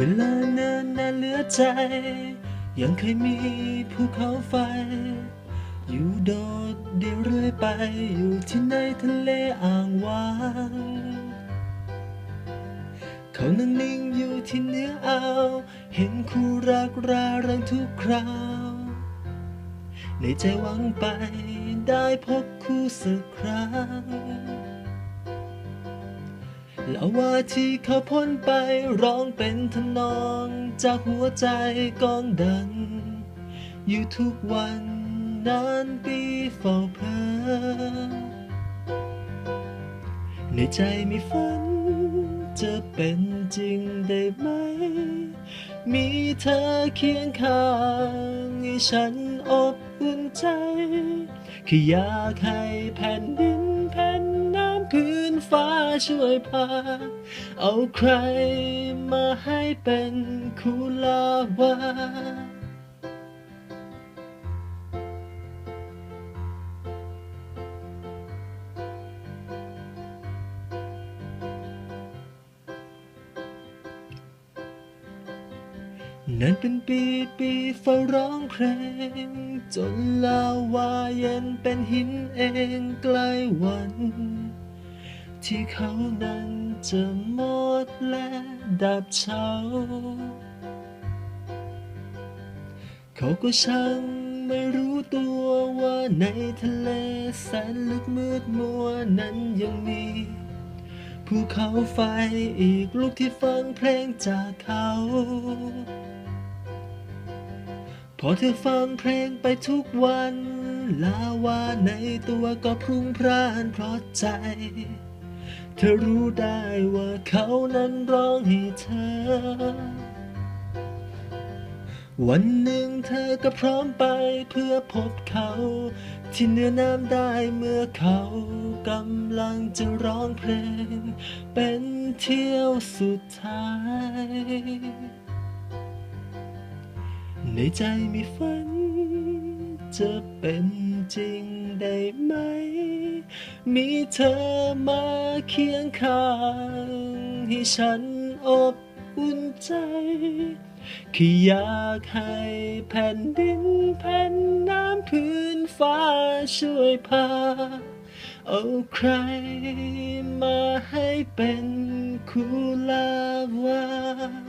เวลาเนินนานเหลือใจ ยังเคยมีภูเขาไฟ อยู่โดดเดียวเรื่อยไป อยู่ที่ในทะเลอ่างวางเขานั่งนิ่งอยู่ที่เหนือเอา เห็นคู่รักราเริงทุกคราว ในใจหวังไปได้พบคู่สักครั้ง แล้วว่าที่เขาพ้นไปร้องเป็นทนองจากหัวใจกองดัง อยู่ทุกวันนานปีเฝ้าเพลินในใจมีฝันจะเป็นจริงได้ไหม มีเธอเคียงข้างให้ฉันอบอุ่นใจแค่อยากให้แผ่นดิน ช่วยพา เอาใครมาให้เป็นคู่ลาวานั้นเป็นปีปีเฝ้าร้องเพลง จนลาวาเย็นเป็นหินเองใกล้วัน ที่เขานั้นจะหมดและดับเฉาเขาก็ช่างไม่รู้ตัวว่าในทะเลแสนลึกมืดมัวนั้นยังมีภูเขาไฟอีกลูกที่ฟังเพลงจากเขา พอเธอฟังเพลงไปทุกวัน ลาวาในตัวก็พรุ่งพร่านเพราะใจ เธอรู้ได้ว่าเขานั้นร้องให้เธอ วันหนึ่งเธอก็พร้อมไปเพื่อพบเขา ที่เหนือน้ำได้เมื่อเขากำลังจะร้องเพลง เป็นเที่ยวสุดท้าย ในใจมีฝัน จะเป็นจริงได้ไหม มีเธอมาเคียงข้างให้ฉันอบอุ่นใจแค่อยากให้แผ่นดินแผ่นน้ำพื้นฟ้าช่วยพา เอาใครมาให้เป็นคู่ลาวา